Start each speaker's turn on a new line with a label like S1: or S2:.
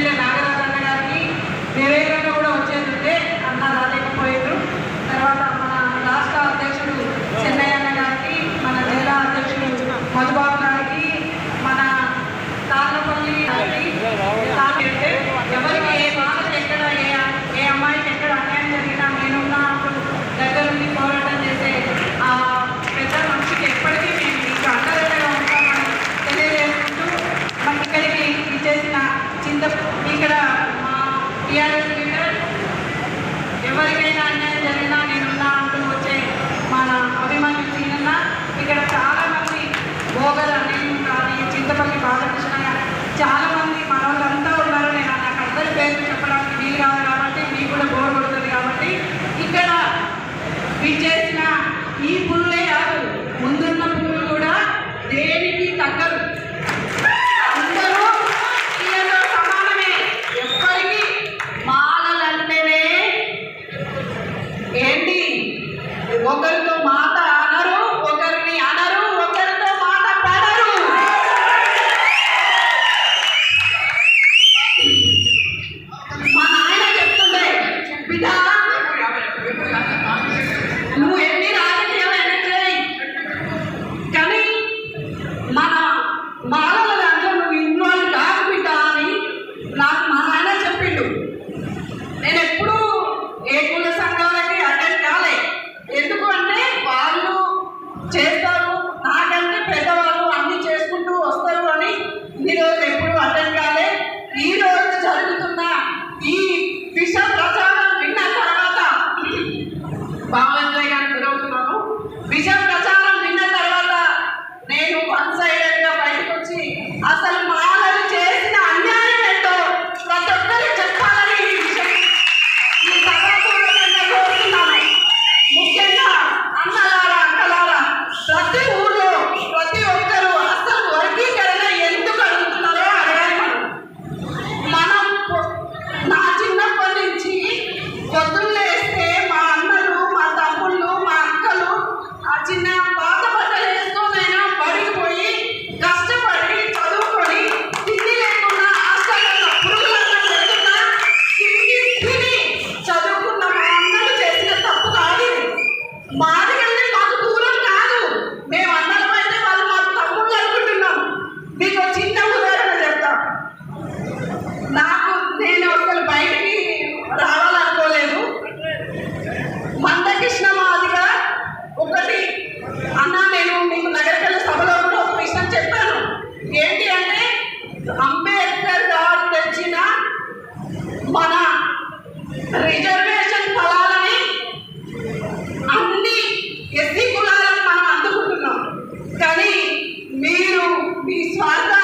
S1: MLA Nagaraj అన్న గారికి నివేదన కూడా వచ్చేటంటే అన్న రాలేకపోయారు తర్వాత మన రాష్ట్ర అధ్యక్షుడు చెన్నయ్య అన్న గారికి మన జిల్లా అధ్యక్షుడు మధుబాబు గారికి మన తాళ్ళపల్లి గారికి ఎవరికి ఏ బాధకు ఎక్కడ ఏ అమ్మాయికి ఎక్కడ అన్యాయం జరిగినా నేను అప్పుడు దగ్గర పోరాటం చేసే ఆ పెద్ద మనిషికి ఎప్పటికీ నేను మీకు అండగా ఉంటామని తెలియజేసుకుంటూ మన ఇక్కడికి ఇచ్చేసిన చింతపూ ఇక్కడ మా టీఆర్ఎస్ లీడర్ ఎవరికైనా అన్యాయం జరిగినా నేనున్నా అంటూ వచ్చే మన అభిమానులు సీనన్న ఇక్కడ చాలామంది భోగల నేను కానీ చింతపల్లి బాలకృష్ణ చాలామంది మన వాళ్ళంతా ఉన్నారు. నేను నాకు అందరి పేర్లు చెప్పడానికి వీలు కాదు కాబట్టి మీకు కూడా బోర్ కొడుతుంది కాబట్టి ఇక్కడ విచ్చేసిన ఈ పుల్ల రిజర్వేషన్ పొలాలని అన్ని ఎస్సీ కులాలను మనం అందుకుంటున్నాం. కానీ మీరు మీ స్వార్థ